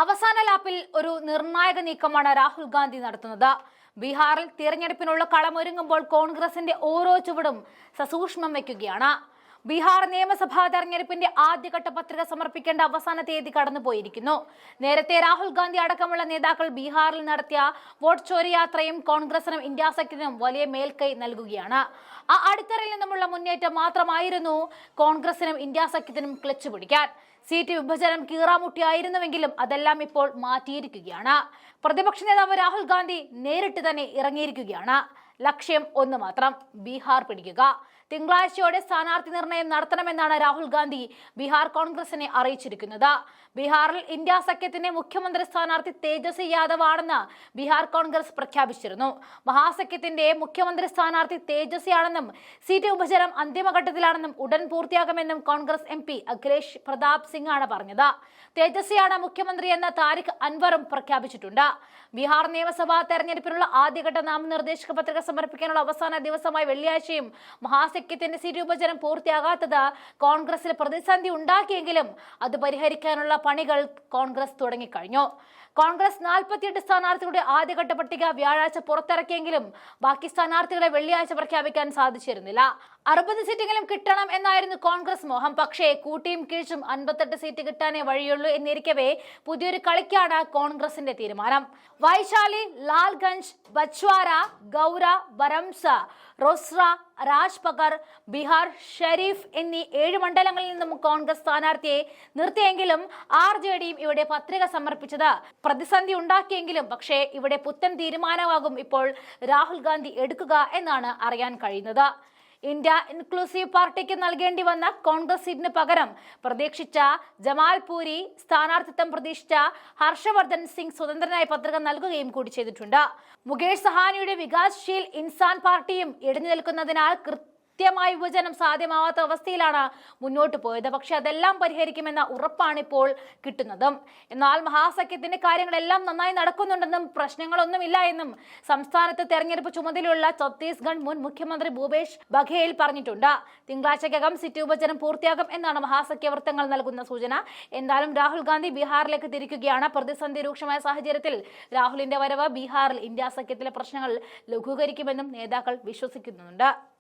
അവസാന ലാപ്പിൽ ഒരു നിർണായക നീക്കമാണ് രാഹുൽ ഗാന്ധി നടത്തുന്നത്. ബീഹാറിൽ തിരഞ്ഞെടുപ്പിനുള്ള കളമൊരുങ്ങുമ്പോൾ കോൺഗ്രസിന്റെ ഓരോ ചുവടും സസൂക്ഷ്മം വയ്ക്കുകയാണ്. ബീഹാർ നിയമസഭാ തെരഞ്ഞെടുപ്പിന്റെ ആദ്യഘട്ട പത്രിക സമർപ്പിക്കേണ്ട അവസാന തീയതി കടന്നുപോയിരിക്കുന്നു. നേരത്തെ രാഹുൽ ഗാന്ധി അടക്കമുള്ള നേതാക്കൾ ബീഹാറിൽ നടത്തിയ വോട്ട് ചോരി യാത്രയും കോൺഗ്രസിനും ഇന്ത്യ സഖ്യത്തിനും വലിയ മേൽക്കൈ നൽകുകയാണ്. ആ അടിത്തറയിൽ നിന്നുമുള്ള മുന്നേറ്റം മാത്രമായിരുന്നു കോൺഗ്രസിനും ഇന്ത്യ സഖ്യത്തിനും ക്ലച്ച് പിടിക്കാൻ. സീറ്റ് വിഭജനം കീറാമുട്ടിയായിരുന്നുവെങ്കിലും അതെല്ലാം ഇപ്പോൾ മാറ്റിയിരിക്കുകയാണ്. പ്രതിപക്ഷ നേതാവ് രാഹുൽ ഗാന്ധി നേരിട്ട് തന്നെ ഇറങ്ങിയിരിക്കുകയാണ്. ലക്ഷ്യം ഒന്ന് മാത്രം. ബീഹാർ പിടിക്കുക. തിങ്കളാഴ്ചയോടെ സ്ഥാനാർത്ഥി നിർണയം നടത്തണമെന്നാണ് രാഹുൽ ഗാന്ധി ബീഹാർ കോൺഗ്രസിനെ അറിയിച്ചിരിക്കുന്നത്. ബീഹാറിൽ ഇന്ത്യ സഖ്യത്തിന്റെ മുഖ്യമന്ത്രി സ്ഥാനാർത്ഥി തേജസ്വി യാദവ് ആണെന്ന് ബീഹാർ കോൺഗ്രസ് പ്രഖ്യാപിച്ചിരുന്നു. മഹാസഖ്യത്തിന്റെ മുഖ്യമന്ത്രി സ്ഥാനാർത്ഥി തേജസ്വി ആണെന്നും സീറ്റ് ഉപചരം അന്തിമഘട്ടത്തിലാണെന്നും ഉടൻ പൂർത്തിയാകുമെന്നും കോൺഗ്രസ് എം പി അഖിലേഷ് പ്രതാപ് സിംഗ് ആണ് പറഞ്ഞത്. തേജസ്വിയാണ് മുഖ്യമന്ത്രി എന്ന താരിഖ് അൻവറും പ്രഖ്യാപിച്ചിട്ടുണ്ട്. ബീഹാർ നിയമസഭാ തെരഞ്ഞെടുപ്പിനുള്ള ആദ്യഘട്ട നാമനിർദ്ദേശക പത്രിക സമർപ്പിക്കാനുള്ള അവസാന ദിവസമായ വെള്ളിയാഴ്ചയും മഹാസഖ്യത്തിന്റെ വിഭജനം പൂർത്തിയാകാത്തത് കോൺഗ്രസിൽ പ്രതിസന്ധി ഉണ്ടാക്കിയെങ്കിലും അത് പരിഹരിക്കാനുള്ള പണികൾ കോൺഗ്രസ് തുടങ്ങിക്കഴിഞ്ഞു. കോൺഗ്രസ് നാൽപ്പത്തിയെട്ട് സ്ഥാനാർത്ഥികളുടെ ആദ്യഘട്ട പട്ടിക വ്യാഴാഴ്ച പുറത്തിറക്കിയെങ്കിലും ബാക്കി സ്ഥാനാർത്ഥികളെ വെള്ളിയാഴ്ച പ്രഖ്യാപിക്കാൻ സാധിച്ചിരുന്നില്ല. അറുപത് സീറ്റെങ്കിലും കിട്ടണം എന്നായിരുന്നു കോൺഗ്രസ് മോഹം. പക്ഷേ കൂട്ടിയും കിഴിച്ചും അൻപത്തെട്ട് സീറ്റ് കിട്ടാനേ വഴിയുള്ളൂ എന്നിരിക്കവേ പുതിയൊരു കളിക്കാണ് കോൺഗ്രസിന്റെ തീരുമാനം. വൈശാലി ലാൽഗഞ്ച് ബച്ച്വാര ഗൗര ബരംസ റോസ്ര രാജ്പകർ ബിഹാർ ഷെരീഫ് എന്നീ ഏഴ് മണ്ഡലങ്ങളിൽ നിന്നും കോൺഗ്രസ് സ്ഥാനാർത്ഥിയെ നിർത്തിയെങ്കിലും ആർ ജെ ഡിയും ഇവിടെ പത്രിക സമർപ്പിച്ചത് പ്രതിസന്ധി ഉണ്ടാക്കിയെങ്കിലും പക്ഷേ ഇവിടെ പുത്തൻ തീരുമാനമാകും ഇപ്പോൾ രാഹുൽ ഗാന്ധി എടുക്കുക എന്നാണ് അറിയാൻ കഴിയുന്നത്. ഇന്ത്യ ഇൻക്ലൂസീവ് പാർട്ടിക്ക് നൽകേണ്ടി വന്ന കോൺഗ്രസ് സീറ്റിന് പകരം പ്രതീക്ഷിച്ച ജമാൽപൂരി സ്ഥാനാർത്ഥിത്വം പ്രതീക്ഷിച്ച ഹർഷവർദ്ധൻ സിംഗ് സ്വതന്ത്രനായ പത്രിക നൽകുകയും കൂടി ചെയ്തിട്ടുണ്ട്. മുകേഷ് സഹാനിയുടെ വികാസ്ശീൽ ഇൻസാൻ പാർട്ടിയും ഇടഞ്ഞു നിൽക്കുന്നതിനാൽ കൃത്യമായ വിഭജനം സാധ്യമാവാത്ത അവസ്ഥയിലാണ് മുന്നോട്ട് പോയത്. പക്ഷെ അതെല്ലാം പരിഹരിക്കുമെന്ന ഉറപ്പാണ് ഇപ്പോൾ കിട്ടുന്നതും. എന്നാൽ മഹാസഖ്യത്തിന്റെ കാര്യങ്ങളെല്ലാം നന്നായി നടക്കുന്നുണ്ടെന്നും പ്രശ്നങ്ങളൊന്നുമില്ല എന്നും സംസ്ഥാനത്ത് തെരഞ്ഞെടുപ്പ് ചുമതലയുള്ള ഛത്തീസ്ഗഡ് മുൻ മുഖ്യമന്ത്രി ഭൂപേഷ് ബഘേൽ പറഞ്ഞിട്ടുണ്ട്. തിങ്കളാഴ്ചക്കകം സിറ്റി വിഭജനം പൂർത്തിയാകും എന്നാണ് മഹാസഖ്യ വൃത്തങ്ങൾ നൽകുന്ന സൂചന. എന്തായാലും രാഹുൽ ഗാന്ധി ബീഹാറിലേക്ക് തിരിക്കുകയാണ്. പ്രതിസന്ധി രൂക്ഷമായ സാഹചര്യത്തിൽ രാഹുലിന്റെ വരവ് ബീഹാറിൽ ഇന്ത്യ സഖ്യത്തിലെ പ്രശ്നങ്ങൾ ലഘൂകരിക്കുമെന്നും നേതാക്കൾ വിശ്വസിക്കുന്നുണ്ട്.